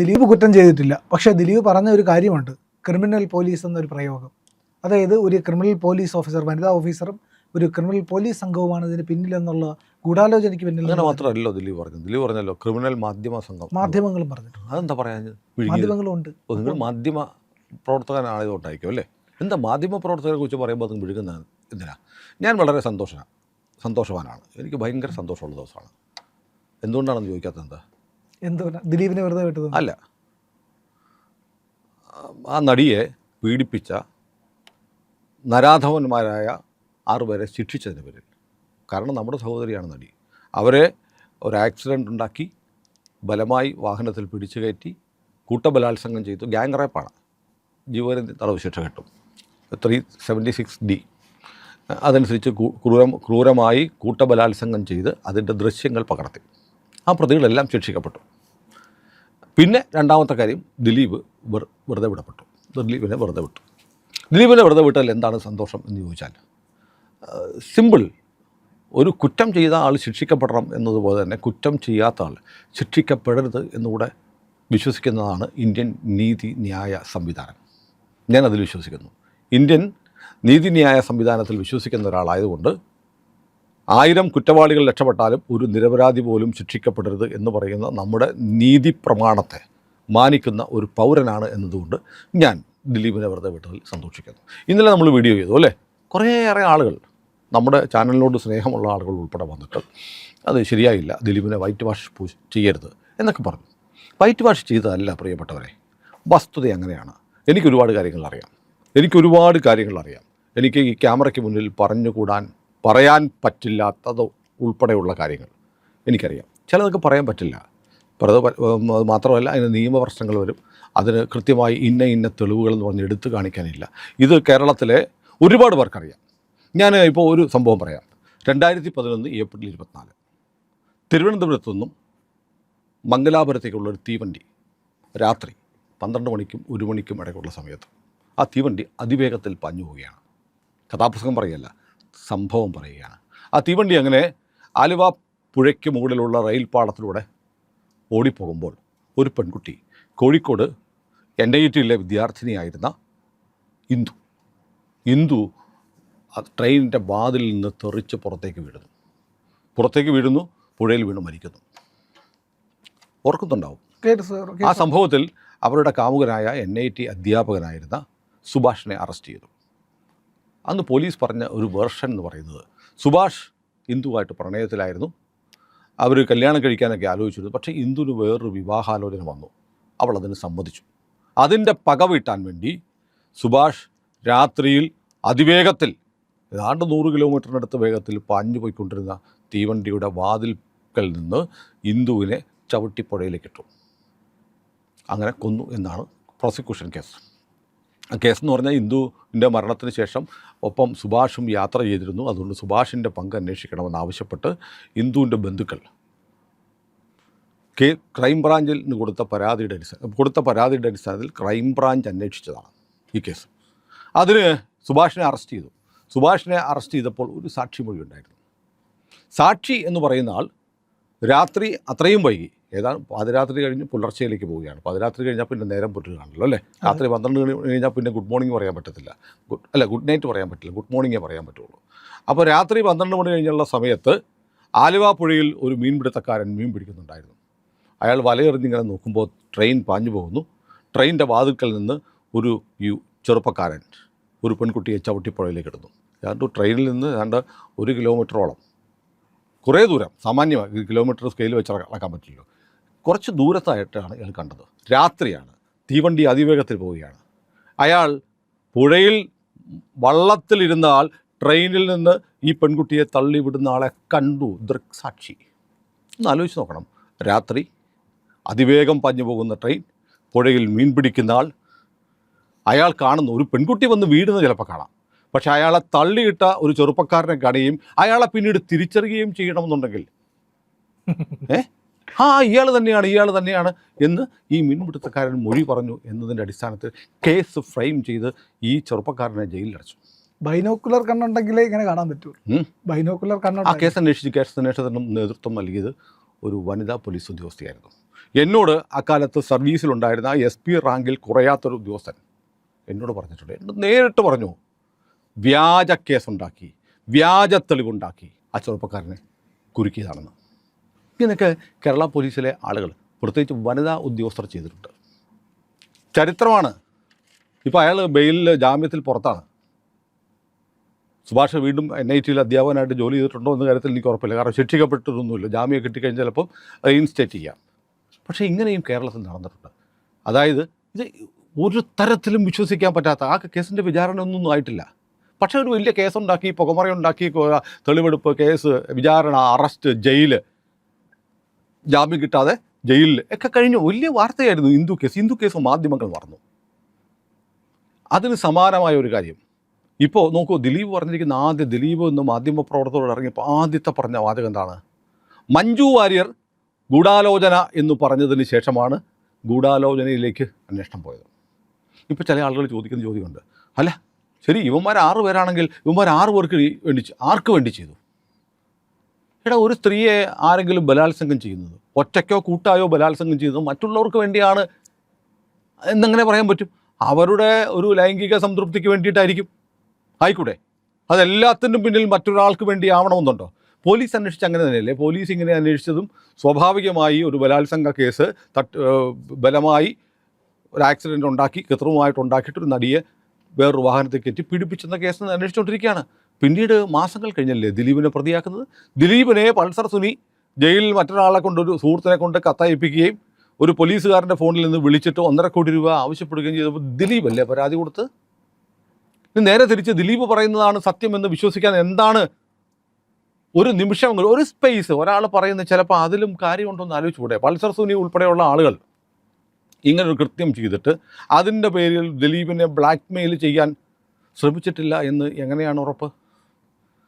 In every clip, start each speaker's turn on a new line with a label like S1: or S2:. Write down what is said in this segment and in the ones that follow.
S1: ദിലീപ് കുറ്റം ചെയ്തിട്ടില്ല. പക്ഷേ ദിലീപ് പറഞ്ഞ ഒരു കാര്യമുണ്ട്. ക്രിമിനൽ പോലീസ് എന്നൊരു പ്രയോഗം. അതായത് ഒരു ക്രിമിനൽ പോലീസ് ഓഫീസർ വനിതാ ഓഫീസറും ഒരു ക്രിമിനൽ പോലീസ് സംഘവുമാണ് ഇതിന് പിന്നിലെന്നുള്ള ഗൂഢാലോചനയ്ക്ക് പിന്നിൽ
S2: അങ്ങനെ മാത്രമല്ലോ ദിലീപ് പറഞ്ഞു ദിലീപ് പറഞ്ഞല്ലോ ക്രിമിനൽ മാധ്യമ സംഘം.
S1: മാധ്യമങ്ങളും പറഞ്ഞിട്ടുണ്ട്.
S2: അതെന്താ പറയാ
S1: മാധ്യമങ്ങളും ഉണ്ട്.
S2: നിങ്ങൾ മാധ്യമ പ്രവർത്തകനായതുകൊണ്ടായിരിക്കും അല്ലേ? എന്താ മാധ്യമ പ്രവർത്തകരെ കുറിച്ച് പറയുമ്പോൾ അത് വിഴുകുന്ന എന്തിനാ? ഞാൻ വളരെ സന്തോഷമാണ് സന്തോഷവാനാണ്. എനിക്ക് ഭയങ്കര സന്തോഷമുള്ള ദിവസമാണ്. എന്തുകൊണ്ടാണെന്ന് ചോദിക്കാത്തത് എന്താ?
S1: ദിലീപിനെ വെറുതെ വിട്ടത്?
S2: അല്ല. ആ നടിയെ പീഡിപ്പിച്ച നരാധവന്മാരായ ആറുപേരെ ശിക്ഷിച്ചതിന് പേരിൽ. കാരണം നമ്മുടെ സഹോദരിയാണ് നടി. അവരെ ഒരു ആക്സിഡന്റ് ഉണ്ടാക്കി ബലമായി വാഹനത്തിൽ പിടിച്ചു കയറ്റി കൂട്ടബലാത്സംഗം ചെയ്തു. ഗ്യാങ് റേപ്പാണ്. ജീവപര്യന്തം തടവ് ശിക്ഷ കിട്ടും. Three seventy six D. അതനുസരിച്ച് ക്രൂരം ക്രൂരമായി കൂട്ടബലാത്സംഗം ചെയ്ത് അതിന്റെ ദൃശ്യങ്ങൾ പകർത്തി. ആ പ്രതികളെല്ലാം ശിക്ഷിക്കപ്പെട്ടു. പിന്നെ രണ്ടാമത്തെ കാര്യം ദിലീപ് വെറു വെറുതെ വിടപ്പെട്ടു. ദിലീപിനെ വെറുതെ വിട്ടു. ദിലീപിനെ വെറുതെ വിട്ടാൽ എന്താണ് സന്തോഷം എന്ന് ചോദിച്ചാൽ സിമ്പിൾ. ഒരു കുറ്റം ചെയ്ത ആൾ ശിക്ഷിക്കപ്പെടണം എന്നതുപോലെ തന്നെ കുറ്റം ചെയ്യാത്ത ആൾ ശിക്ഷിക്കപ്പെടരുത് എന്നുകൂടെ വിശ്വസിക്കുന്നതാണ് ഇന്ത്യൻ നീതി ന്യായ സംവിധാനം. ഞാൻ അതിൽ വിശ്വസിക്കുന്നു. ഇന്ത്യൻ നീതിന്യായ സംവിധാനത്തിൽ വിശ്വസിക്കുന്ന ഒരാളായതുകൊണ്ട് ആയിരം കുറ്റവാളികൾ രക്ഷപ്പെട്ടാലും ഒരു നിരപരാധി പോലും ശിക്ഷിക്കപ്പെടരുത് എന്ന് പറയുന്ന നമ്മുടെ നീതി പ്രമാണത്തെ മാനിക്കുന്ന ഒരു പൗരനാണ് എന്നതുകൊണ്ട് ഞാൻ ദിലീപിനെ വെറുതെ വിട്ടതിൽ സന്തോഷിക്കുന്നു. ഇന്നലെ നമ്മൾ വീഡിയോ ചെയ്തു അല്ലേ? കുറേയേറെ ആളുകൾ നമ്മുടെ ചാനലിനോട് സ്നേഹമുള്ള ആളുകൾ ഉൾപ്പെടെ വന്നിട്ട് അത് ശരിയായില്ല ദിലീപിനെ വൈറ്റ് വാഷ് ചെയ്യരുത് എന്നൊക്കെ പറഞ്ഞു. വൈറ്റ് വാഷ് ചെയ്തതല്ല പ്രിയപ്പെട്ടവരെ വസ്തുത അങ്ങനെയാണ്. എനിക്ക് ഒരുപാട് കാര്യങ്ങൾ അറിയാം. എനിക്ക് ഒരുപാട് കാര്യങ്ങൾ അറിയാം. എനിക്ക് ഈ ക്യാമറയ്ക്ക് മുന്നിൽ പറഞ്ഞുകൂടാൻ പറയാൻ പറ്റില്ലാത്തത് ഉൾപ്പെടെയുള്ള കാര്യങ്ങൾ. എനിക്കറിയാം. ചിലതൊക്കെ പറയാൻ പറ്റില്ല. അത് മാത്രമല്ല അതിന് നിയമപ്രശ്നങ്ങൾ വരും. അതിന് കൃത്യമായി ഇന്ന ഇന്ന തെളിവുകൾ എന്ന് പറഞ്ഞ് എടുത്തു കാണിക്കാനില്ല. ഇത് കേരളത്തിലെ ഒരുപാട് പേർക്കറിയാം. ഞാൻ ഇപ്പോൾ ഒരു സംഭവം പറയാം. രണ്ടായിരത്തി പതിനൊന്ന് ഏപ്രിൽ ഇരുപത്തിനാല്. തിരുവനന്തപുരത്തു നിന്നും മംഗലാപുരത്തേക്കുള്ള ഒരു തീവണ്ടി രാത്രി പന്ത്രണ്ട് മണിക്കും ഒരു മണിക്കും ഇടയ്ക്കുള്ള സമയത്ത് ആ തീവണ്ടി അതിവേഗത്തിൽ പാഞ്ഞു പോവുകയാണ് കഥാപുസ്തകം പറയുകയല്ല സംഭവം പറയുകയാണ്. ആ തീവണ്ടി അങ്ങനെ ആലുവ പുഴയ്ക്ക് മുകളിലുള്ള റെയിൽ പാളത്തിലൂടെ ഓടിപ്പോകുമ്പോൾ ഒരു പെൺകുട്ടി കോഴിക്കോട് എൻ ഐ ടിയിലെ വിദ്യാർത്ഥിനിയായിരുന്ന ഇന്ദു. ഇന്ദു ട്രെയിനിന്റെ വാതിലിൽ നിന്ന് തെറിച്ച് പുറത്തേക്ക് വീഴുന്നു. പുറത്തേക്ക് വീഴുന്നു പുഴയിൽ വീണ് മരിക്കുന്നു. ഓർക്കുന്നുണ്ടാവും. ആ സംഭവത്തിൽ അവരുടെ കാമുകനായ എൻ ഐ ടി അധ്യാപകനായിരുന്ന സുഭാഷിനെ അറസ്റ്റ് ചെയ്തു. അന്ന് പോലീസ് പറഞ്ഞ ഒരു വേർഷൻ എന്ന് പറയുന്നത്. സുഭാഷ് ഇന്ദുവായിട്ട് പ്രണയത്തിലായിരുന്നു. അവർ കല്യാണം കഴിക്കാനൊക്കെ ആലോചിച്ചിരുന്നു. പക്ഷേ ഇന്ദുവിന് വേറൊരു വിവാഹാലോചന വന്നു. അവൾ അതിന് സമ്മതിച്ചു. അതിന്റെ പക വീട്ടാൻ വേണ്ടി സുഭാഷ് രാത്രിയിൽ അതിവേഗത്തിൽ ഏതാണ്ട് നൂറ് കിലോമീറ്ററിനടുത്ത് വേഗത്തിൽ പാഞ്ഞു പോയിക്കൊണ്ടിരുന്ന തീവണ്ടിയുടെ വാതിൽക്കൽ നിന്ന് ഇന്ദുവിനെ ചവിട്ടിപ്പുഴയിലേക്ക് ഇട്ടു അങ്ങനെ കൊന്നു എന്നാണ് പ്രോസിക്യൂഷൻ കേസ്. കേസ് എന്ന് പറഞ്ഞാൽ ഇന്ദുവിന്റെ മരണത്തിന് ശേഷം ഒപ്പം സുഭാഷും യാത്ര ചെയ്തിരുന്നു. അതുകൊണ്ട് സുഭാഷിന്റെ പങ്ക് അന്വേഷിക്കണമെന്ന് ആവശ്യപ്പെട്ട് ഇന്ദുവിന്റെ ബന്ധുക്കൾ കെ ക്രൈംബ്രാഞ്ചിൽ നിന്ന് കൊടുത്ത പരാതിയുടെ അടിസ്ഥാന കൊടുത്ത പരാതിയുടെ അടിസ്ഥാനത്തിൽ ക്രൈംബ്രാഞ്ച് അന്വേഷിച്ചതാണ് ഈ കേസ്. അതിന് സുഭാഷിനെ അറസ്റ്റ് ചെയ്തു. സുഭാഷിനെ അറസ്റ്റ് ചെയ്തപ്പോൾ ഒരു സാക്ഷിമൊഴി ഉണ്ടായിരുന്നു. സാക്ഷി എന്ന് പറയുന്ന ആൾ രാത്രി അത്രയും വൈകി. ഏതാണ്ട് പാതിരാത്രി കഴിഞ്ഞ് പുലർച്ചയിലേക്ക് പോവുകയാണ്. പാതിരാത്രി കഴിഞ്ഞാൽ പിന്നെ നേരം പുറ്റുകയാണല്ലോ അല്ലേ? രാത്രി പന്ത്രണ്ട് മണി കഴിഞ്ഞാൽ പിന്നെ ഗുഡ് മോർണിംഗ് പറയാൻ പറ്റത്തില്ല. ഗുഡ് അല്ല ഗുഡ് നൈറ്റ് പറയാൻ പറ്റില്ല. ഗുഡ് മോർണിംഗേ പറയാൻ പറ്റുള്ളൂ. അപ്പോൾ രാത്രി പന്ത്രണ്ട് മണി കഴിഞ്ഞുള്ള സമയത്ത് ആലുവ പുഴയിൽ ഒരു മീൻപിടുത്തക്കാരൻ മീൻ പിടിക്കുന്നുണ്ടായിരുന്നു. അയാൾ വലയെറിഞ്ഞിങ്ങനെ നോക്കുമ്പോൾ ട്രെയിൻ പാഞ്ഞു പോകുന്നു. ട്രെയിനിന്റെ വാതിൽക്കൽ നിന്ന് ഒരു യു ചെറുപ്പക്കാരൻ ഒരു പെൺകുട്ടിയെ ചവിട്ടിപ്പുഴയിലേക്ക് ഇടുന്നു. ഏതാണ്ട് ട്രെയിനിൽ നിന്ന് ഏതാണ്ട് ഒരു കിലോമീറ്ററോളം കുറേ ദൂരം സാമാന്യമായി കിലോമീറ്റർ സ്കെയിൽ വെച്ച് അളക്കാൻ പറ്റില്ലല്ലോ. കുറച്ച് ദൂരത്തായിട്ടാണ് ഇയാൾ കണ്ടത്. രാത്രിയാണ്. തീവണ്ടി അതിവേഗത്തിൽ പോവുകയാണ്. അയാൾ പുഴയിൽ വള്ളത്തിലിരുന്ന ട്രെയിനിൽ നിന്ന് ഈ പെൺകുട്ടിയെ തള്ളി വിടുന്ന ആളെ കണ്ടു. ദൃക്സാക്ഷി. ഒന്ന് ആലോചിച്ച് നോക്കണം. രാത്രി അതിവേഗം പാഞ്ഞു പോകുന്ന ട്രെയിൻ പുഴയിൽ മീൻ പിടിക്കുന്ന ആൾ അയാൾ കാണുന്ന ഒരു പെൺകുട്ടി വന്ന് വീഴുന്നത് ചിലപ്പോൾ കാണാം. പക്ഷെ അയാളെ തള്ളിയിട്ട ഒരു ചെറുപ്പക്കാരനെ കാണുകയും അയാളെ പിന്നീട് തിരിച്ചറിയുകയും ചെയ്യണമെന്നുണ്ടെങ്കിൽ. ഏ? ആ ഇയാൾ തന്നെയാണ് ഇയാൾ തന്നെയാണ് എന്ന് ഈ മീൻപിടുത്തക്കാരൻ മൊഴി പറഞ്ഞു എന്നതിന്റെ അടിസ്ഥാനത്തിൽ കേസ് ഫ്രെയിം ചെയ്ത് ഈ ചെറുപ്പക്കാരനെ ജയിലിലടച്ചു
S1: ബൈനോക്കുലർ കണ്ണുണ്ടെങ്കിലേ ഇങ്ങനെ കാണാൻ പറ്റൂ.
S2: ബൈനോക്കുലർ
S1: ബൈനോക്കുലർ
S2: ആ കേസ് അന്വേഷിച്ച് കേസ് അന്വേഷണത്തിനും നേതൃത്വം നൽകിയത് ഒരു വനിതാ പോലീസ് ഉദ്യോഗസ്ഥയായിരുന്നു. എന്നോട് അക്കാലത്ത് സർവീസിലുണ്ടായിരുന്ന എസ് പി റാങ്കിൽ കുറയാത്തൊരു ഉദ്യോഗസ്ഥൻ എന്നോട് പറഞ്ഞിട്ടുണ്ട്. എന്നോട് നേരിട്ട് പറഞ്ഞു വ്യാജ കേസുണ്ടാക്കി വ്യാജ തെളിവുണ്ടാക്കി ആ ചെറുപ്പക്കാരനെ കുരുക്കിയതാണെന്ന്. ഇങ്ങനെയൊക്കെ കേരള പോലീസിലെ ആളുകൾ പ്രത്യേകിച്ച് വനിതാ ഉദ്യോഗസ്ഥർ ചെയ്തിട്ടുണ്ട്. ചരിത്രമാണ്. ഇപ്പോൾ അയാൾ ബെയിലിൽ ജാമ്യത്തിൽ പുറത്താണ്. സുഭാഷ് വീണ്ടും എൻ ഐ ടിയിൽ അധ്യാപകനായിട്ട് ജോലി ചെയ്തിട്ടുണ്ടോ എന്ന കാര്യത്തിൽ എനിക്ക് ഉറപ്പില്ല. കാരണം ശിക്ഷിക്കപ്പെട്ടിട്ടൊന്നുമില്ല. ജാമ്യം കിട്ടിക്കഴിഞ്ഞാൽ ചിലപ്പം റീഇൻസ്റ്റേറ്റ് ചെയ്യാം. പക്ഷേ ഇങ്ങനെയും കേരളത്തിൽ നടന്നിട്ടുണ്ട്. അതായത് ഇത് ഒരു തരത്തിലും വിശ്വസിക്കാൻ പറ്റാത്ത ആ കേസിന്റെ വിചാരണ ഒന്നും ആയിട്ടില്ല. പക്ഷേ ഒരു വലിയ കേസുണ്ടാക്കി പുകമറയുണ്ടാക്കി തെളിവെടുപ്പ് കേസ് വിചാരണ അറസ്റ്റ് ജയിൽ ജാമ്യം കിട്ടാതെ ജയിലിൽ ഒക്കെ കഴിഞ്ഞ് വലിയ വാർത്തയായിരുന്നു ഹിന്ദു കേസ്. ഹിന്ദു കേസ് മാധ്യമങ്ങൾ മറന്നു. അതിന് സമാനമായ ഒരു കാര്യം. ഇപ്പോൾ നോക്കൂ ദിലീപ് പറഞ്ഞിരിക്കുന്ന ആദ്യ ദിലീപ് എന്ന് മാധ്യമ പ്രവർത്തകരോട് ഇറങ്ങിയപ്പോൾ ആദ്യത്തെ പറഞ്ഞ വാചകം എന്താണ്? മഞ്ജു വാര്യർ ഗൂഢാലോചന എന്ന് പറഞ്ഞതിന് ശേഷമാണ് ഗൂഢാലോചനയിലേക്ക് അന്വേഷണം പോയത്. ഇപ്പോൾ ചില ആളുകൾ ചോദിക്കുന്ന ചോദ്യമുണ്ട്. അല്ല ശരി ഇവന്മാർ ആറ് പേരാണെങ്കിൽ ഇവന്മാർ ആറ് പേർക്ക് വേണ്ടി ആർക്ക് വേണ്ടി ചെയ്തു? എടാ ഒരു സ്ത്രീയെ ആരെങ്കിലും ബലാത്സംഗം ചെയ്യുന്നത് ഒറ്റയ്ക്കോ കൂട്ടായോ ബലാത്സംഗം ചെയ്യുന്നത് മറ്റുള്ളവർക്ക് വേണ്ടിയാണ് എന്നെങ്ങനെ പറയാൻ പറ്റും? അവരുടെ ഒരു ലൈംഗിക സംതൃപ്തിക്ക് വേണ്ടിയിട്ടായിരിക്കും. ആയിക്കൂടെ? അതെല്ലാത്തിനും പിന്നിൽ മറ്റൊരാൾക്ക് വേണ്ടി ആവണമെന്നുണ്ടോ? പോലീസ് അന്വേഷിച്ച് അങ്ങനെ തന്നെയല്ലേ? പോലീസ് ഇങ്ങനെ അന്വേഷിച്ചതും സ്വാഭാവികമായി ഒരു ബലാത്സംഗ കേസ് തട്ട് ബലമായി ഒരു ആക്സിഡന്റ് ഉണ്ടാക്കി കൃത്രിമമായിട്ട് ഉണ്ടാക്കിയിട്ട് ഒരു നടിയെ വേറൊരു വാഹനത്തിൽ കയറ്റി പിടിപ്പിച്ചെന്ന കേസ് അന്വേഷിച്ചുകൊണ്ടിരിക്കുകയാണ്. പിന്നീട് മാസങ്ങൾ കഴിഞ്ഞല്ലേ ദിലീപിനെ പ്രതിയാക്കുന്നത്? ദിലീപിനെ പൾസർ സുനി ജയിലിൽ മറ്റൊരാളെ കൊണ്ട് ഒരു സുഹൃത്തിനെ കൊണ്ട് കത്തയപ്പിക്കുകയും ഒരു പോലീസുകാരന്റെ ഫോണിൽ നിന്ന് വിളിച്ചിട്ട് ഒന്നര കോടി രൂപ ആവശ്യപ്പെടുകയും ചെയ്തപ്പോൾ ദിലീപ് അല്ലേ പരാതി കൊടുത്ത്? ഇനി നേരെ തിരിച്ച് ദിലീപ് പറയുന്നതാണ് സത്യമെന്ന് വിശ്വസിക്കാൻ എന്താണ് ഒരു നിമിഷം ഒരു സ്പേസ് ഒരാൾ പറയുന്നത് ചിലപ്പോൾ അതിലും കാര്യമുണ്ടോ എന്ന് ആലോചിച്ചുകൂടെ. പൾസർ സുനി ഉൾപ്പെടെയുള്ള ആളുകൾ ഇങ്ങനൊരു കൃത്യം ചെയ്തിട്ട് അതിന്റെ പേരിൽ ദിലീപിനെ ബ്ലാക്ക് മെയിൽ ചെയ്യാൻ ശ്രമിച്ചിട്ടില്ല എന്ന് എങ്ങനെയാണ് ഉറപ്പ്?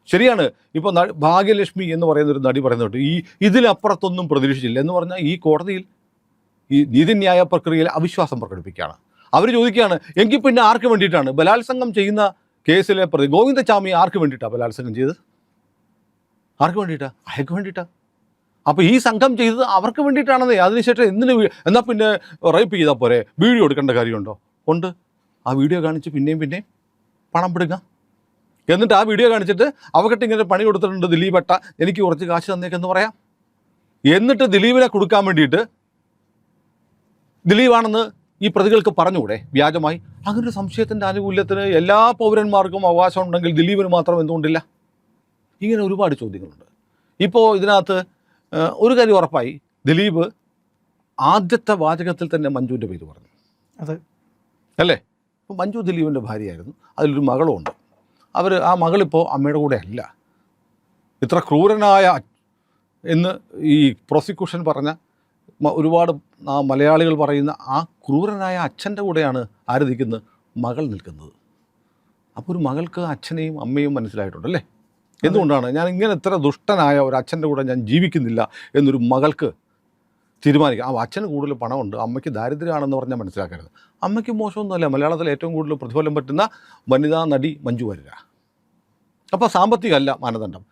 S2: ശരിയാണ്. ഇപ്പോൾ ഭാഗ്യലക്ഷ്മി എന്ന് പറയുന്ന ഒരു നടി പറയുന്നുണ്ട്. ഈ ഇതിലപ്പുറത്തൊന്നും പ്രതീക്ഷിച്ചില്ല. എന്ന് പറഞ്ഞാൽ ഈ കോടതിയിൽ ഈ നീതിന്യായ പ്രക്രിയയിൽ അവിശ്വാസം പ്രകടിപ്പിക്കുകയാണ്. അവർ ചോദിക്കുകയാണ് എങ്കിൽ പിന്നെ ആർക്ക് വേണ്ടിയിട്ടാണ്? ബലാത്സംഗം ചെയ്യുന്ന കേസിലെ പ്രതി ഗോവിന്ദചാമി ആർക്ക് വേണ്ടിയിട്ടാണ് ബലാത്സംഗം ചെയ്തത്? ആർക്ക് വേണ്ടിയിട്ടാണ് അയാൾക്ക് വേണ്ടിയിട്ടാണ് അപ്പോൾ ഈ സംഘം ചെയ്തത് അവർക്ക് വേണ്ടിയിട്ടാണെന്നേ. അതിനുശേഷം എന്തിന് എന്നാൽ എന്നാ പിന്നെ റേപ്പ് ചെയ്താൽ പോരെ? വീഡിയോ എടുക്കേണ്ട കാര്യമുണ്ടോ? ഉണ്ട്. ആ വീഡിയോ കാണിച്ച് പിന്നെയും പിന്നെയും പണം പിടുങ്ങാം എന്നിട്ട് ആ വീഡിയോ കാണിച്ചിട്ട് അവർക്കിട്ട് ഇങ്ങനെ പണി കൊടുത്തിട്ടുണ്ട് ദിലീപ് അട്ട എനിക്ക് കുറച്ച് കാശ് തന്നേക്കെന്ന് പറയാം. എന്നിട്ട് ദിലീപിനെ കൊടുക്കാൻ വേണ്ടിയിട്ട് ദിലീപാണെന്ന് ഈ പ്രതികൾക്ക് പറഞ്ഞുകൂടെ? വ്യാജമായി. അങ്ങനെ ഒരു സംശയത്തിന്റെ ആനുകൂല്യത്തിന് എല്ലാ പൗരന്മാർക്കും അവകാശമുണ്ടെങ്കിൽ ദിലീപിന് മാത്രം എന്തുകൊണ്ടില്ല? ഇങ്ങനെ ഒരുപാട് ചോദ്യങ്ങളുണ്ട്. ഇപ്പോൾ ഇതിനകത്ത് ഒരു കാര്യം ഉറപ്പായി. ദിലീപ് ആദ്യത്തെ വാചകത്തിൽ തന്നെ മഞ്ജുവിന്റെ പേര് പറഞ്ഞു.
S1: അതെ.
S2: അല്ലേ? അപ്പോൾ മഞ്ജു ദിലീപിന്റെ ഭാര്യയായിരുന്നു. അതിലൊരു മകളും ഉണ്ട്. അവർ ആ മകളിപ്പോൾ അമ്മയുടെ കൂടെ അല്ല. ഇത്ര ക്രൂരനായ എന്ന് ഈ പ്രോസിക്യൂഷൻ പറഞ്ഞ ഒരുപാട് ആ മലയാളികൾ പറയുന്ന ആ ക്രൂരനായ അച്ഛന്റെ കൂടെയാണ് ആര് നിൽക്കുന്നത്? മകൾ നിൽക്കുന്നത്. അപ്പോൾ ഒരു മകൾക്ക് അച്ഛനെയും അമ്മയും മനസ്സിലായിട്ടുണ്ടല്ലേ? എന്തുകൊണ്ടാണ്? ഞാൻ ഇങ്ങനെ ഇത്ര ദുഷ്ടനായ ഒരു അച്ഛന്റെ കൂടെ ഞാൻ ജീവിക്കുന്നില്ല എന്നൊരു മകൾക്ക് തീരുമാനിക്കുക ആ അച്ഛന് കൂടുതൽ പണമുണ്ട്. അമ്മയ്ക്ക് ദാരിദ്ര്യമാണെന്ന് പറഞ്ഞാൽ മനസ്സിലാക്കരുത്. അമ്മയ്ക്ക് മോശമൊന്നുമല്ല. മലയാളത്തിൽ ഏറ്റവും കൂടുതൽ പ്രതിഫലം പറ്റുന്ന വനിതാ നടി മഞ്ജു വാര്യര. അപ്പോൾ സാമ്പത്തികമല്ല മാനദണ്ഡം.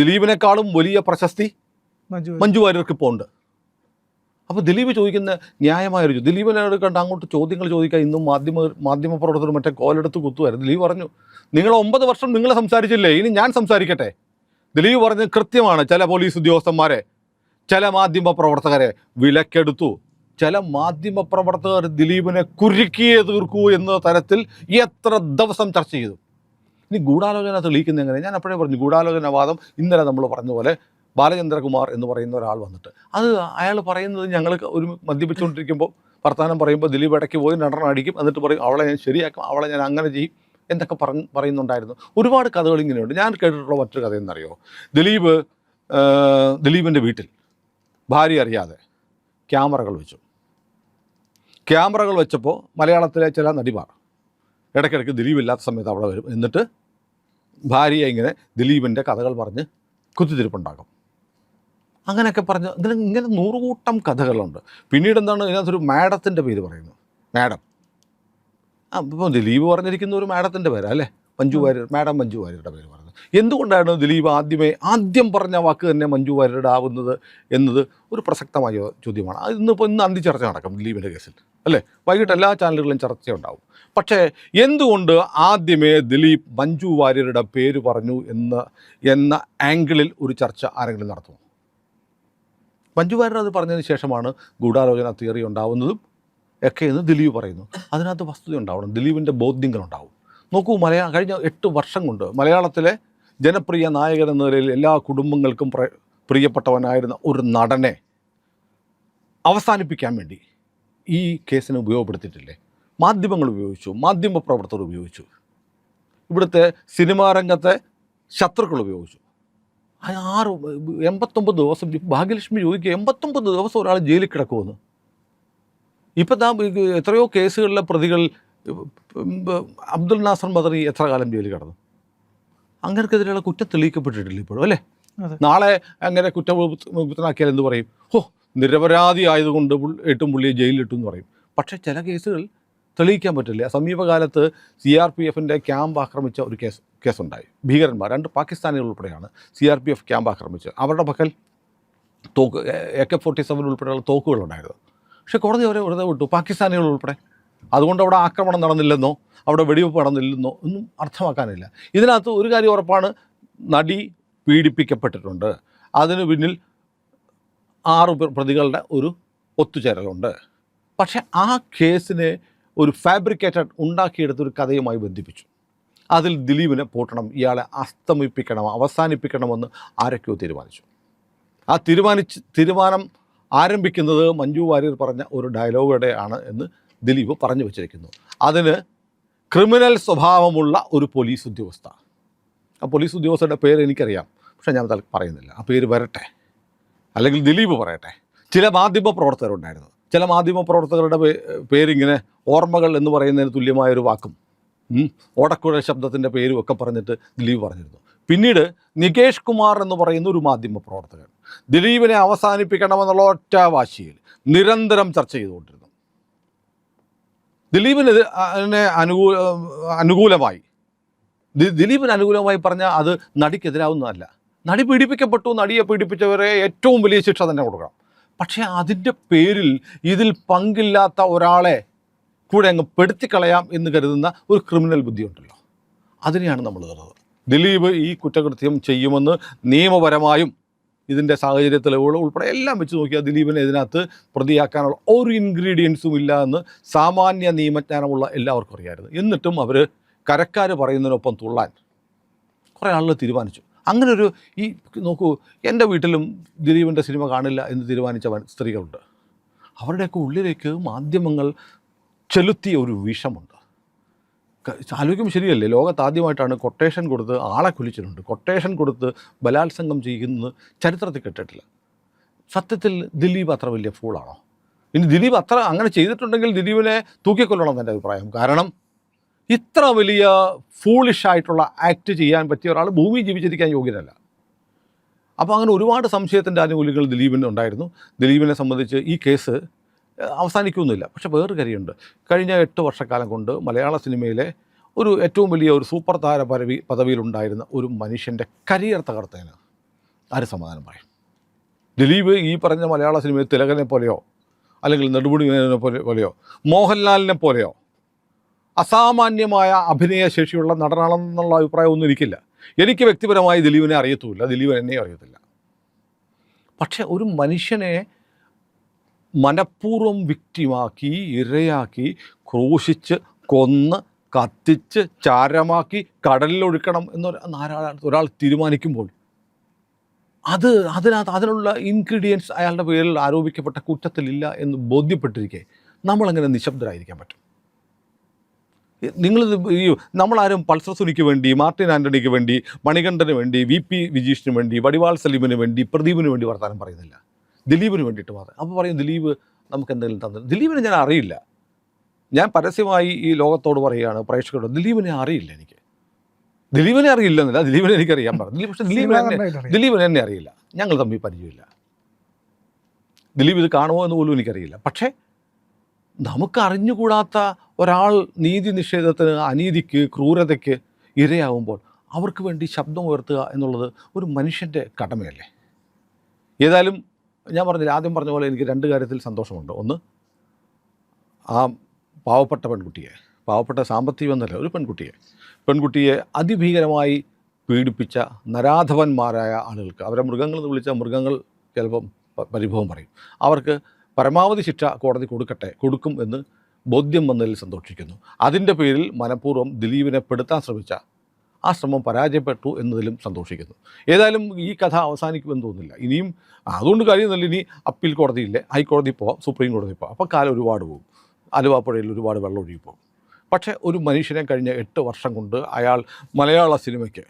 S2: ദിലീപിനേക്കാളും വലിയ പ്രശസ്തി
S1: മഞ്ജു
S2: വാര്യർക്ക് ഇപ്പോൾ ഉണ്ട്. അപ്പോൾ ദിലീപ് ചോദിക്കുന്ന ന്യായമായൊരു ദിലീപിനോട് കണ്ട് അങ്ങോട്ട് ചോദ്യങ്ങൾ ചോദിക്കാൻ ഇന്നും മാധ്യമ മാധ്യമപ്രവർത്തകർ മറ്റേ കോലെടുത്ത് കുത്തുമായിരുന്നു ദിലീപ് പറഞ്ഞു നിങ്ങൾ ഒമ്പത് വർഷം നിങ്ങൾ സംസാരിച്ചില്ലേ? ഇനി ഞാൻ സംസാരിക്കട്ടെ. ദിലീപ് പറഞ്ഞ് കൃത്യമാണ്. ചില പോലീസ് ഉദ്യോഗസ്ഥന്മാരെ ചില മാധ്യമ പ്രവർത്തകരെ വിലക്കെടുത്തു. ചില മാധ്യമ പ്രവർത്തകർ ദിലീപിനെ കുരുക്കിയേ തീർക്കൂ എന്ന തരത്തിൽ എത്ര ദിവസം ചർച്ച ചെയ്തു. ഇനി ഗൂഢാലോചന തെളിയിക്കുന്ന എങ്ങനെ ഞാൻ അപ്പോഴേ പറഞ്ഞു ഗൂഢാലോചനവാദം ഇന്നലെ നമ്മൾ പറഞ്ഞ പോലെ ബാലചന്ദ്രകുമാർ എന്ന് പറയുന്ന ഒരാൾ വന്നിട്ട്. അത് അയാൾ പറയുന്നത് ഞങ്ങൾ ഒരു മദ്യപിച്ചുകൊണ്ടിരിക്കുമ്പോൾ വർത്തമാനം പറയുമ്പോൾ ദിലീപ് ഇടയ്ക്ക് പോയി നടനടിക്കും എന്നിട്ട് പറയും അവളെ ഞാൻ ശരിയാക്കും അവളെ ഞാൻ അങ്ങനെ ചെയ്യും എന്നൊക്കെ പറഞ്ഞ് പറയുന്നുണ്ടായിരുന്നു. ഒരുപാട് കഥകൾ ഇങ്ങനെയുണ്ട്. ഞാൻ കേട്ടിട്ടുള്ള മറ്റൊരു കഥ എന്നറിയോ ദിലീപ് ദിലീപിന്റെ വീട്ടിൽ ഭാര്യ അറിയാതെ ക്യാമറകൾ വെച്ചു. ക്യാമറകൾ വെച്ചപ്പോൾ മലയാളത്തിലെ ചില നടിമാർ ഇടയ്ക്കിടയ്ക്ക് ദിലീപ് ഇല്ലാത്ത സമയത്ത് അവിടെ വരും. എന്നിട്ട് ഭാര്യയെ ഇങ്ങനെ ദിലീപിന്റെ കഥകൾ പറഞ്ഞ് കുത്തിത്തിരിപ്പുണ്ടാക്കും. അങ്ങനെയൊക്കെ പറഞ്ഞ് ഇതിന് ഇങ്ങനെ നൂറുകൂട്ടം കഥകളുണ്ട്. പിന്നീട് എന്താണ് ഇതിനകത്തൊരു മാഡത്തിന്റെ പേര് പറയുന്നു മാഡം. ആ ഇപ്പോൾ ദിലീപ് പറഞ്ഞിരിക്കുന്ന ഒരു മാഡത്തിന്റെ പേരാ അല്ലേ? മഞ്ജു വാര്യർ മാഡം മഞ്ജു വാര്യരുടെ പേര് പറഞ്ഞത്. എന്തുകൊണ്ടാണ് ദിലീപ് ആദ്യമേ ആദ്യം പറഞ്ഞ വാക്ക് തന്നെ മഞ്ജു വാര്യരുടെ ആവുന്നത് എന്നത് ഒരു പ്രസക്തമായ ചോദ്യമാണ്. അത് ഇന്നിപ്പോൾ ഇന്ന് അന്തി ചർച്ച നടക്കും ദിലീപിന്റെ കേസിൽ അല്ലേ? വൈകിട്ട് എല്ലാ ചാനലുകളിലും ചർച്ചയുണ്ടാവും. പക്ഷേ എന്തുകൊണ്ട് ആദ്യമേ ദിലീപ് മഞ്ജു വാര്യരുടെ പേര് പറഞ്ഞു എന്ന് എന്ന ആംഗിളിൽ ഒരു ചർച്ച ആരെങ്കിലും നടത്തുമോ? മഞ്ജു വാര്യർ അത് പറഞ്ഞതിന് ശേഷമാണ് ഗൂഢാലോചന തിയറി ഉണ്ടാവുന്നതും ഒക്കെ എന്ന് ദിലീപ് പറയുന്നു. അതിനകത്ത് വസ്തുത ഉണ്ടാവണം. ദിലീപിന്റെ ബോധ്യങ്ങളുണ്ടാവും നോക്കൂ മലയാ കഴിഞ്ഞ എട്ട് വർഷം കൊണ്ട് മലയാളത്തിലെ ജനപ്രിയ നായകൻ എന്ന നിലയിൽ എല്ലാ കുടുംബങ്ങൾക്കും പ്രിയപ്പെട്ടവനായിരുന്ന ഒരു നടനെ അവസാനിപ്പിക്കാൻ വേണ്ടി ഈ കേസിനെ ഉപയോഗപ്പെടുത്തിയിട്ടില്ലേ? മാധ്യമങ്ങൾ ഉപയോഗിച്ചു മാധ്യമ പ്രവർത്തകർ ഉപയോഗിച്ചു. ഇവിടുത്തെ സിനിമാ രംഗത്തെ ശത്രുക്കൾ ഉപയോഗിച്ചു. ആറ് എൺപത്തൊമ്പത് ദിവസം ഭാഗ്യലക്ഷ്മി ചോദിക്കുക എൺപത്തൊമ്പത് ദിവസം ഒരാൾ ജയിലിൽ കിടക്കുമെന്ന് ഇപ്പം താ എത്രയോ കേസുകളിലെ പ്രതികൾ അബ്ദുൽ നാസർ മദറി എത്ര കാലം ജയിലിൽ കിടന്നു? അങ്ങനെക്കെതിരെയുള്ള കുറ്റം തെളിയിക്കപ്പെട്ടിട്ടില്ല ഇപ്പോഴും അല്ലേ? നാളെ അങ്ങനെ കുറ്റവിമുക്തനാക്കിയാൽ എന്ത് പറയും? ഓ നിരപരാധി ആയതുകൊണ്ട് എട്ടും പുള്ളിയെ ജയിലിലിട്ടു എന്ന് പറയും. പക്ഷേ ചില കേസുകൾ തെളിയിക്കാൻ പറ്റില്ല. സമീപകാലത്ത് സി ആർ പി എഫിന്റെ ക്യാമ്പ് ആക്രമിച്ച ഒരു കേസ് കേസുണ്ടായി. ഭീകരന്മാർ രണ്ട് പാകിസ്ഥാനികൾ ഉൾപ്പെടെയാണ് C R P F camp ആക്രമിച്ച് അവരുടെ പക്കൽ തോക്ക് എ കെ ഫോർട്ടി സെവൻ ഉൾപ്പെടെയുള്ള തോക്കുകളുണ്ടായിരുന്നു. പക്ഷേ കോടതി അവരെ വെറുതെ വിട്ടു. പാകിസ്ഥാനികൾ ഉൾപ്പെടെ. അതുകൊണ്ട് അവിടെ ആക്രമണം നടന്നില്ലെന്നോ അവിടെ വെടിവെപ്പ് നടന്നില്ലെന്നോ ഒന്നും അർത്ഥമാക്കാനില്ല. ഇതിനകത്ത് ഒരു കാര്യം ഉറപ്പാണ്. നടി പീഡിപ്പിക്കപ്പെട്ടിട്ടുണ്ട്. അതിന് പിന്നിൽ ആറ് പ്രതികളുടെ ഒരു ഒത്തുചേരലുണ്ട്. പക്ഷേ ആ കേസിനെ ഒരു ഫാബ്രിക്കേറ്റഡ് ഉണ്ടാക്കിയെടുത്ത ഒരു കഥയുമായി ബന്ധിപ്പിച്ചു. അതിൽ ദിലീപിനെ പൂട്ടണം ഇയാളെ അസ്തമിപ്പിക്കണം അവസാനിപ്പിക്കണമെന്ന് ആരൊക്കെയോ തീരുമാനിച്ചു. ആ തീരുമാനിച്ച് തീരുമാനം ആരംഭിക്കുന്നത് മഞ്ജു വാര്യർ പറഞ്ഞ ഒരു ഡയലോഗോടെ ആണ് എന്ന് ദിലീപ് പറഞ്ഞു വച്ചിരിക്കുന്നു. അതിന് ക്രിമിനൽ സ്വഭാവമുള്ള ഒരു പോലീസ് ഉദ്യോഗസ്ഥ. ആ പോലീസ് ഉദ്യോഗസ്ഥരുടെ പേര് എനിക്കറിയാം പക്ഷേ ഞാൻ പറയുന്നില്ല. ആ പേര് വരട്ടെ. അല്ലെങ്കിൽ ദിലീപ് പറയട്ടെ. ചില മാധ്യമ പ്രവർത്തകരുണ്ടായിരുന്നു. ചില മാധ്യമ പ്രവർത്തകരുടെ പേരിങ്ങനെ ഓർമ്മകൾ എന്ന് പറയുന്നതിന് തുല്യമായ ഒരു വാക്കും ഓടക്കുഴൽ ശബ്ദത്തിന്റെ പേരും ഒക്കെ പറഞ്ഞിട്ട് ദിലീപ് പറഞ്ഞിരുന്നു. പിന്നീട് നികേഷ് കുമാർ എന്ന് പറയുന്ന ഒരു മാധ്യമ പ്രവർത്തകൻ ദിലീപിനെ അവസാനിപ്പിക്കണമെന്നുള്ള ഒറ്റ വാശിയിൽ നിരന്തരം ചർച്ച ചെയ്തുകൊണ്ടിരുന്നു. ദിലീപിന് അനുകൂല അനുകൂലമായി. ദിലീപിന് അനുകൂലമായി പറഞ്ഞാൽ അത് നടിക്കെതിരാവുന്നതല്ല. നടി പീഡിപ്പിക്കപ്പെട്ടു നടിയെ പീഡിപ്പിച്ചവരെ ഏറ്റവും വലിയ ശിക്ഷ തന്നെ കൊടുക്കണം. പക്ഷേ അതിന്റെ പേരിൽ ഇതിൽ പങ്കില്ലാത്ത ഒരാളെ കൂടെ അങ്ങ് പെടുത്തിക്കളയാം എന്ന് കരുതുന്ന ഒരു ക്രിമിനൽ ബുദ്ധിയുണ്ടല്ലോ. അതിനെയാണ് നമ്മൾ കരുതുന്നത് ദിലീപ് ഈ കുറ്റകൃത്യം ചെയ്യുമെന്ന് നിയമപരമായും ഇതിന്റെ സാഹചര്യത്തിൽ ഉൾപ്പെടെ എല്ലാം വെച്ച് നോക്കിയാൽ ദിലീപിനെ ഇതിനകത്ത് പ്രതിയാക്കാനുള്ള ഒരു ഇൻഗ്രീഡിയൻസും ഇല്ല എന്ന് സാമാന്യ നിയമജ്ഞാനമുള്ള എല്ലാവർക്കും അറിയാമായിരുന്നു. എന്നിട്ടും അവർ കരക്കാർ പറയുന്നതിനൊപ്പം തുള്ളാൻ കുറേ ആളുകൾ തീരുമാനിച്ചു. അങ്ങനെ ഒരു ഈ നോക്കൂ എന്റെ വീട്ടിലും ദിലീപിന്റെ സിനിമ കാണില്ല എന്ന് തീരുമാനിച്ച സ്ത്രീകളുണ്ട്. അവരുടെയൊക്കെ ഉള്ളിലേക്ക് മാധ്യമങ്ങൾ ചെലുത്തിയ ഒരു വിഷമുണ്ട്. ആലോചിക്കുമ്പോൾ ശരിയല്ലേ ലോകത്ത് ആദ്യമായിട്ടാണ് കൊട്ടേഷൻ കൊടുത്ത് ആളെ കുലിച്ചിട്ടുണ്ട്. കൊട്ടേഷൻ കൊടുത്ത് ബലാത്സംഗം ചെയ്യുന്നത് ചരിത്രത്തിൽ കേട്ടിട്ടില്ല. സത്യത്തിൽ ദിലീപ് അത്ര വലിയ ഫൂളാണോ ഇനി ദിലീപ് അത്ര അങ്ങനെ ചെയ്തിട്ടുണ്ടെങ്കിൽ ദിലീപിനെ തൂക്കിക്കൊല്ലണം എന്റെ അഭിപ്രായം. കാരണം ഇത്ര വലിയ ഫൂളിഷ് ആയിട്ടുള്ള ആക്ട് ചെയ്യാൻ പറ്റിയ ഒരാൾ ഭൂമി ജീവിച്ചിരിക്കാൻ യോഗ്യനല്ല അപ്പോൾ അങ്ങനെ ഒരുപാട് സംശയത്തിന്റെ ആനുകൂല്യങ്ങൾ ദിലീപിന് ഉണ്ടായിരുന്നു. ദിലീപിനെ സംബന്ധിച്ച് ഈ കേസ് ഏഹ്, അവസാനിക്കുന്നില്ല പക്ഷേ വേറൊരു കാര്യമുണ്ട്. കഴിഞ്ഞ എട്ട് വർഷക്കാലം കൊണ്ട് മലയാള സിനിമയിലെ ഒരു ഏറ്റവും വലിയ ഒരു സൂപ്പർ താര പദവി പദവിയിലുണ്ടായിരുന്ന ഒരു മനുഷ്യന്റെ കരിയർ തകർത്തതിന് ആര് സമാധാനം പറയും? ദിലീപ് ഈ പറഞ്ഞ മലയാള സിനിമയിൽ തിലകനെ പോലെയോ അല്ലെങ്കിൽ നെടുമുടി പോലെ പോലെയോ മോഹൻലാലിനെ പോലെയോ അസാമാന്യമായ അഭിനയ ശേഷിയുള്ള നടനാണെന്നുള്ള അഭിപ്രായമൊന്നും എനിക്കില്ല. എനിക്ക് വ്യക്തിപരമായി ദിലീപിനെ അറിയത്തുമില്ല. ദിലീപ് എന്നെ അറിയത്തില്ല. പക്ഷെ ഒരു മനുഷ്യനെ മനഃപൂർവം വിക്റ്റിമാക്കി ഇരയാക്കി ക്രൂശിച്ച് കൊന്ന് കത്തിച്ച് ചാരമാക്കി കടലിലൊഴുക്കണം എന്നൊരു നാരാ- ഒരാൾ തീരുമാനിക്കുമ്പോൾ അത് അതിനകത്ത് അതിനുള്ള ഇൻഗ്രീഡിയൻസ് അയാളുടെ പേരിൽ ആരോപിക്കപ്പെട്ട കുറ്റത്തിലില്ല എന്ന് ബോധ്യപ്പെട്ടിരിക്കെ നമ്മളങ്ങനെ നിശബ്ദരായിരിക്കാൻ പറ്റും? നിങ്ങൾ ഈ നമ്മളാരും പൾസർ സുനിക്ക് വേണ്ടി മാർട്ടിൻ ആന്റണിക്ക് വേണ്ടി മണികണ്ഠന് വേണ്ടി വി പി വിജീഷിന് വേണ്ടി വടിവാൾ സലീമിന് വേണ്ടി പ്രദീപിന് വേണ്ടി വർത്താനം പറയുന്നില്ല. ദിലീപിന് വേണ്ടിയിട്ട് മാത്രം. അപ്പോൾ പറയും ദിലീപ് നമുക്ക് എന്തെങ്കിലും തന്നു ദിലീപിനെ ഞാൻ അറിയില്ല. ഞാൻ പരസ്യമായി ഈ ലോകത്തോട് പറയുകയാണ് പ്രേക്ഷകരോട്. ദിലീപിനെ അറിയില്ല എനിക്ക്. ദിലീപിനെ അറിയില്ലെന്നില്ല. ദിലീപിനെ എനിക്കറിയാൻ പറഞ്ഞു. ദിലീപ് പക്ഷേ ദിലീപിനെ ദിലീപിനെ എന്നെ അറിയില്ല. ഞങ്ങൾ തമ്മിൽ പരിചയമില്ല. ദിലീപ് ഇത് കാണുമോ എന്ന് പോലും എനിക്കറിയില്ല. പക്ഷേ നമുക്ക് അറിഞ്ഞുകൂടാത്ത ഒരാൾ നീതി നിഷേധത്തിന് അനീതിക്ക് ക്രൂരതയ്ക്ക് ഇരയാവുമ്പോൾ അവർക്ക് വേണ്ടി ശബ്ദം ഉയർത്തുക എന്നുള്ളത് ഒരു മനുഷ്യന്റെ കടമയല്ലേ? ഏതായാലും ഞാൻ പറഞ്ഞില്ല ആദ്യം പറഞ്ഞ പോലെ എനിക്ക് രണ്ട് കാര്യത്തിൽ സന്തോഷമുണ്ട്. ഒന്ന് ആ പാവപ്പെട്ട പെൺകുട്ടിയെ പാവപ്പെട്ട സാമ്പത്തികമെന്നല്ല ഒരു പെൺകുട്ടിയെ പെൺകുട്ടിയെ അതിഭീകരമായി പീഡിപ്പിച്ച നരാധവന്മാരായ ആളുകൾക്ക് അവരെ മൃഗങ്ങൾ എന്ന് വിളിച്ച മൃഗങ്ങൾ ചിലപ്പം പരിഭവം പറയും. അവർക്ക് പരമാവധി ശിക്ഷ കോടതി കൊടുക്കട്ടെ കൊടുക്കും എന്ന് ബോധ്യം വന്നതിൽ സന്തോഷിക്കുന്നു. അതിന്റെ പേരിൽ മനഃപൂർവം ദിലീപിനെ പെടുത്താൻ ശ്രമിച്ച ആ ശ്രമം പരാജയപ്പെട്ടു എന്നതിലും സന്തോഷിക്കുന്നു. ഏതായാലും ഈ കഥ അവസാനിക്കുമെന്ന് തോന്നുന്നില്ല. ഇനിയും അതുകൊണ്ട് കാര്യമൊന്നുമില്ല. ഇനി അപ്പീൽ കോടതിയില്ലേ. ഹൈക്കോടതി പോവാം. സുപ്രീം കോടതി പോവാം. അപ്പോൾ കാലം ഒരുപാട് പോകും. ആലുവാപ്പുഴയിൽ ഒരുപാട് വെള്ളം ഒഴുകി പോകും. പക്ഷേ ഒരു മനുഷ്യനെ കഴിഞ്ഞ എട്ട് വർഷം കൊണ്ട് അയാൾ മലയാള സിനിമയ്ക്ക്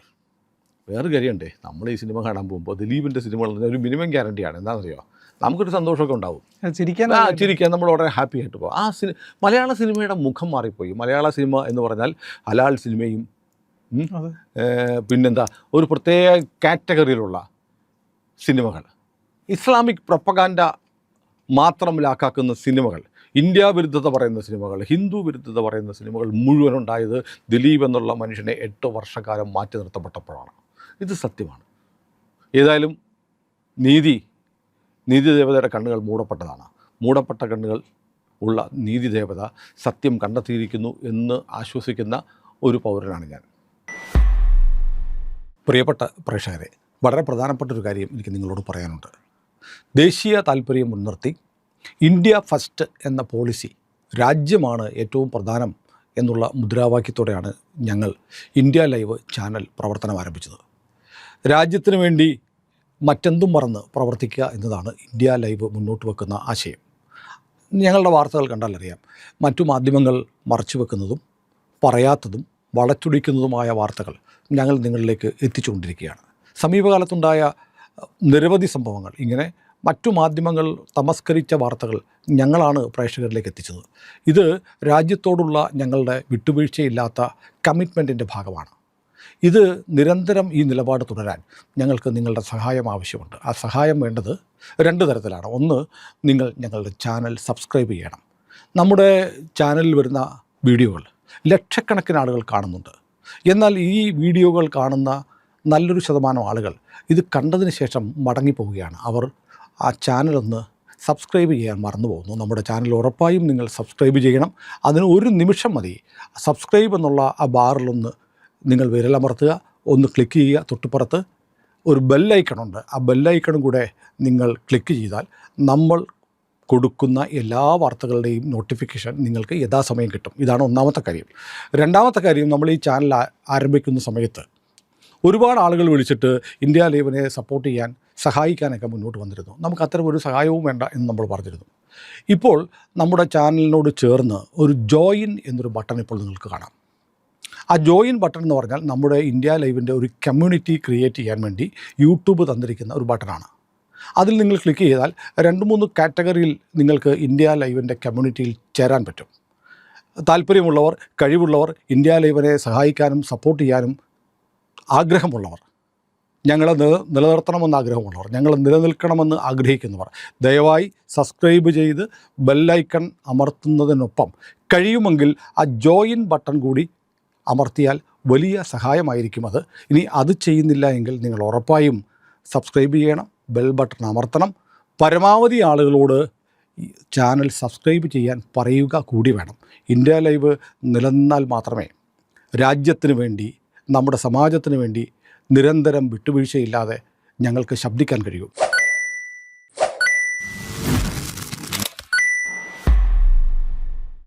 S2: വേറെ കാര്യമുണ്ടേ. നമ്മൾ ഈ സിനിമ കാണാൻ പോകുമ്പോൾ ദിലീപിന്റെ സിനിമകൾ ഒരു മിനിമം ഗ്യാരണ്ടിയാണ്. എന്താണെന്നറിയോ? നമുക്കൊരു സന്തോഷമൊക്കെ ഉണ്ടാവും.
S1: ചിരിക്കാൻ
S2: ആ ചിരിക്കാൻ നമ്മൾ വളരെ ഹാപ്പി ആയിട്ട് പോകും. ആ സിനി മലയാള സിനിമയുടെ മുഖം മാറിപ്പോയി. മലയാള സിനിമ എന്ന് പറഞ്ഞാൽ ഹലാൽ സിനിമയും. പിന്നെന്താ ഒരു പ്രത്യേക കാറ്റഗറിയിലുള്ള സിനിമകൾ. ഇസ്ലാമിക് പ്രൊപ്പഗാൻഡ മാത്രം ലാക്കാക്കുന്ന സിനിമകൾ ഇന്ത്യ വിരുദ്ധത പറയുന്ന സിനിമകൾ ഹിന്ദു വിരുദ്ധത പറയുന്ന സിനിമകൾ മുഴുവൻ ഉണ്ടായത് ദിലീപ് എന്നുള്ള മനുഷ്യനെ എട്ട് വർഷക്കാലം മാറ്റി നിർത്തപ്പെട്ടപ്പോഴാണ്. ഇത് സത്യമാണ്. ഏതായാലും നീതി നീതി ദേവതയുടെ കണ്ണുകൾ മൂടപ്പെട്ടതാണ്. മൂടപ്പെട്ട കണ്ണുകൾ ഉള്ള നീതി ദേവത സത്യം കണ്ടെത്തിയിരിക്കുന്നു എന്ന് ആശ്വസിക്കുന്ന ഒരു പൗരനാണ് ഞാൻ. പ്രിയപ്പെട്ട പ്രേക്ഷകരെ വളരെ പ്രധാനപ്പെട്ട ഒരു കാര്യം എനിക്ക് നിങ്ങളോട് പറയാനുണ്ട്. ദേശീയ താല്പര്യം മുൻനിർത്തി ഇന്ത്യ ഫസ്റ്റ് എന്ന പോളിസി രാജ്യമാണ് ഏറ്റവും പ്രധാനം എന്നുള്ള മുദ്രാവാക്യത്തോടെയാണ് ഞങ്ങൾ ഇന്ത്യ ലൈവ് ചാനൽ പ്രവർത്തനം ആരംഭിച്ചത്. രാജ്യത്തിന് വേണ്ടി മറ്റെന്തും മറന്ന് പ്രവർത്തിക്കുക എന്നതാണ് ഇന്ത്യ ലൈവ് മുന്നോട്ട് വെക്കുന്ന ആശയം. ഞങ്ങളുടെ വാർത്തകൾ കണ്ടാൽ അറിയാം. മറ്റു മാധ്യമങ്ങൾ മറച്ചു വെക്കുന്നതും പറയാത്തതും വളച്ചൊടിക്കുന്നതുമായ വാർത്തകൾ ഞങ്ങൾ നിങ്ങളിലേക്ക് എത്തിച്ചുകൊണ്ടിരിക്കുകയാണ്. സമീപകാലത്തുണ്ടായ നിരവധി സംഭവങ്ങൾ. ഇങ്ങനെ മറ്റു മാധ്യമങ്ങൾ തമസ്കരിച്ച വാർത്തകൾ ഞങ്ങളാണ് പ്രേക്ഷകരിലേക്ക് എത്തിച്ചത്. ഇത് രാജ്യത്തോടുള്ള ഞങ്ങളുടെ വിട്ടുവീഴ്ചയില്ലാത്ത കമ്മിറ്റ്മെന്റിന്റെ ഭാഗമാണ്. ഇത് നിരന്തരം ഈ നിലപാട് തുടരാൻ ഞങ്ങൾക്ക് നിങ്ങളുടെ സഹായം ആവശ്യമുണ്ട്. ആ സഹായം വേണ്ടത് രണ്ട് തരത്തിലാണ്. ഒന്ന് നിങ്ങൾ ഞങ്ങളുടെ ചാനൽ സബ്സ്ക്രൈബ് ചെയ്യണം. നമ്മുടെ ചാനലിൽ വരുന്ന വീഡിയോകൾ ലക്ഷക്കണക്കിന് ആളുകൾ കാണുന്നുണ്ട്. എന്നാൽ ഈ വീഡിയോകൾ കാണുന്ന നല്ലൊരു ശതമാനം ആളുകൾ ഇത് കണ്ടതിന് ശേഷം മടങ്ങിപ്പോവുകയാണ്. അവർ ആ ചാനലൊന്ന് സബ്സ്ക്രൈബ് ചെയ്യാൻ മറന്നു പോകുന്നു. നമ്മുടെ ചാനൽ ഉറപ്പായും നിങ്ങൾ സബ്സ്ക്രൈബ് ചെയ്യണം. അതിന് ഒരു നിമിഷം മതി. സബ്സ്ക്രൈബ് എന്നുള്ള ആ ബാറിലൊന്ന് നിങ്ങൾ വിരലമർത്തുക ഒന്ന് ക്ലിക്ക് ചെയ്യുക തൊട്ടുപുറത്ത്. ഒരു ബെല്ലൈക്കണുണ്ട് ആ ബെല്ലൈക്കണും കൂടെ നിങ്ങൾ ക്ലിക്ക് ചെയ്താൽ നമ്മൾ കൊടുക്കുന്ന എല്ലാ വാർത്തകളുടെയും നോട്ടിഫിക്കേഷൻ നിങ്ങൾക്ക് യഥാസമയം കിട്ടും. ഇതാണ് ഒന്നാമത്തെ കാര്യം. രണ്ടാമത്തെ കാര്യം നമ്മൾ ഈ ചാനൽ ആരംഭിക്കുന്ന സമയത്ത് ഒരുപാട് ആളുകൾ വിളിച്ചിട്ട് ഇന്ത്യ ലൈവിനെ സപ്പോർട്ട് ചെയ്യാൻ സഹായിക്കാനൊക്കെ മുന്നോട്ട് വന്നിരുന്നു. നമുക്ക് അത്തരം ഒരു സഹായവും വേണ്ട എന്ന് നമ്മൾ പറഞ്ഞിരുന്നു. ഇപ്പോൾ നമ്മുടെ ചാനലിനോട് ചേർന്ന് ഒരു ജോയിൻ എന്നൊരു ബട്ടൺ ഇപ്പോൾ നിങ്ങൾക്ക് കാണാം. ആ ജോയിൻ ബട്ടൺ എന്ന് പറഞ്ഞാൽ നമ്മുടെ ഇന്ത്യ ലൈവിന്റെ ഒരു കമ്മ്യൂണിറ്റി ക്രിയേറ്റ് ചെയ്യാൻ വേണ്ടി യൂട്യൂബ് തന്നിരിക്കുന്ന ഒരു ബട്ടണാണ്. അതിൽ നിങ്ങൾ ക്ലിക്ക് ചെയ്താൽ രണ്ട് മൂന്ന് കാറ്റഗറിയിൽ നിങ്ങൾക്ക് ഇന്ത്യ ലൈവിന്റെ കമ്മ്യൂണിറ്റിയിൽ ചേരാൻ പറ്റും. താല്പര്യമുള്ളവർ കഴിവുള്ളവർ ഇന്ത്യ ലൈവിനെ സഹായിക്കാനും സപ്പോർട്ട് ചെയ്യാനും ആഗ്രഹമുള്ളവർ ഞങ്ങളെ നില നിലനിർത്തണമെന്ന് ആഗ്രഹമുള്ളവർ ഞങ്ങൾ നിലനിൽക്കണമെന്ന് ആഗ്രഹിക്കുന്നവർ ദയവായി സബ്സ്ക്രൈബ് ചെയ്ത് ബെല്ലൈക്കൺ അമർത്തുന്നതിനൊപ്പം കഴിയുമെങ്കിൽ ആ ജോയിൻ ബട്ടൺ കൂടി അമർത്തിയാൽ വലിയ സഹായമായിരിക്കും അത്. ഇനി അത് ചെയ്യുന്നില്ല എങ്കിൽ നിങ്ങൾ ഉറപ്പായും സബ്സ്ക്രൈബ് ചെയ്യണം ബെൽ ബട്ടൺ അമർത്തണം. പരമാവധി ആളുകളോട് ചാനൽ സബ്സ്ക്രൈബ് ചെയ്യാൻ പറയുക കൂടി വേണം. ഇന്ത്യ ലൈവ് നിലനിന്നാൽ മാത്രമേ രാജ്യത്തിന് വേണ്ടി നമ്മുടെ സമാജത്തിന് വേണ്ടി നിരന്തരം വിട്ടുവീഴ്ചയില്ലാതെ ഞങ്ങൾക്ക് ശബ്ദിക്കാൻ കഴിയൂ.